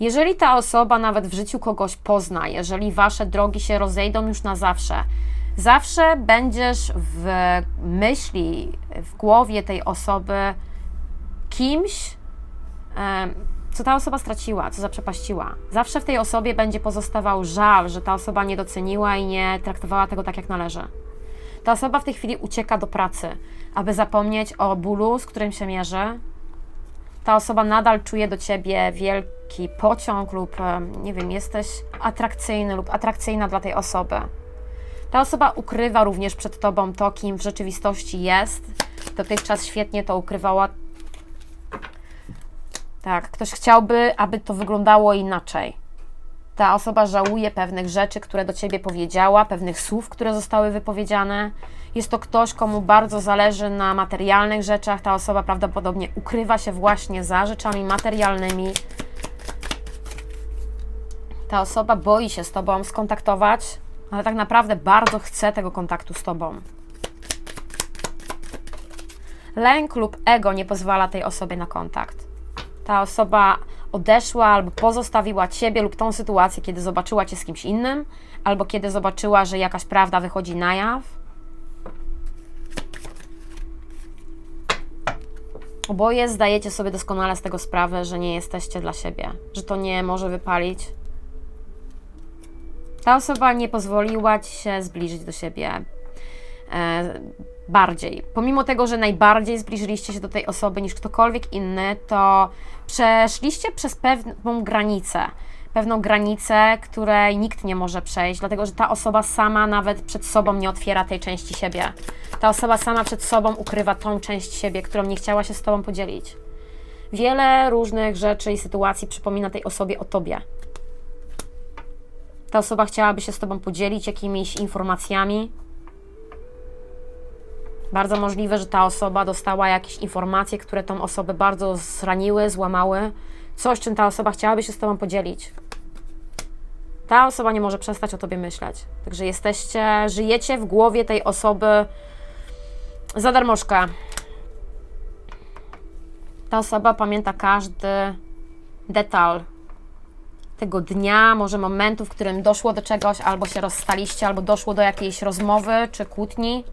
Jeżeli ta osoba nawet w życiu kogoś pozna, jeżeli wasze drogi się rozejdą już na zawsze, zawsze będziesz w myśli, w głowie tej osoby kimś, co ta osoba straciła, co zaprzepaściła. Zawsze w tej osobie będzie pozostawał żal, że ta osoba nie doceniła i nie traktowała tego tak, jak należy. Ta osoba w tej chwili ucieka do pracy, aby zapomnieć o bólu, z którym się mierzy. Ta osoba nadal czuje do ciebie wielki pociąg, lub em, nie wiem, jesteś atrakcyjny lub atrakcyjna dla tej osoby. Ta osoba ukrywa również przed tobą to, kim w rzeczywistości jest. Dotychczas świetnie to ukrywała. Tak, ktoś chciałby, aby to wyglądało inaczej. Ta osoba żałuje pewnych rzeczy, które do ciebie powiedziała, pewnych słów, które zostały wypowiedziane. Jest to ktoś, komu bardzo zależy na materialnych rzeczach. Ta osoba prawdopodobnie ukrywa się właśnie za rzeczami materialnymi. Ta osoba boi się z tobą skontaktować, ale tak naprawdę bardzo chce tego kontaktu z tobą. Lęk lub ego nie pozwala tej osobie na kontakt. Ta osoba odeszła albo pozostawiła ciebie lub tą sytuację, kiedy zobaczyła cię z kimś innym, albo kiedy zobaczyła, że jakaś prawda wychodzi na jaw. Oboje zdajecie sobie doskonale z tego sprawę, że nie jesteście dla siebie, że to nie może wypalić. Ta osoba nie pozwoliła ci się zbliżyć do siebie e, bardziej. Pomimo tego, że najbardziej zbliżyliście się do tej osoby niż ktokolwiek inny, to przeszliście przez pewną granicę. Pewną granicę, której nikt nie może przejść, dlatego że ta osoba sama nawet przed sobą nie otwiera tej części siebie. Ta osoba sama przed sobą ukrywa tą część siebie, którą nie chciała się z tobą podzielić. Wiele różnych rzeczy i sytuacji przypomina tej osobie o tobie. Ta osoba chciałaby się z tobą podzielić jakimiś informacjami, bardzo możliwe, że ta osoba dostała jakieś informacje, które tą osobę bardzo zraniły, złamały. Coś, czym ta osoba chciałaby się z Tobą podzielić. Ta osoba nie może przestać o Tobie myśleć. Także jesteście, żyjecie w głowie tej osoby za darmożkę. Ta osoba pamięta każdy detal tego dnia, może momentu, w którym doszło do czegoś, albo się rozstaliście, albo doszło do jakiejś rozmowy czy kłótni.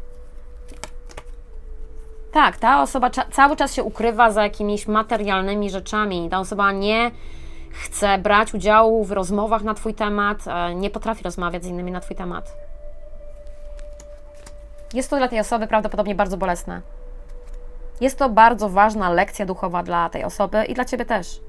Tak, ta osoba cza- cały czas się ukrywa za jakimiś materialnymi rzeczami. Ta osoba nie chce brać udziału w rozmowach na Twój temat, e, nie potrafi rozmawiać z innymi na Twój temat. Jest to dla tej osoby prawdopodobnie bardzo bolesne. Jest to bardzo ważna lekcja duchowa dla tej osoby i dla Ciebie też.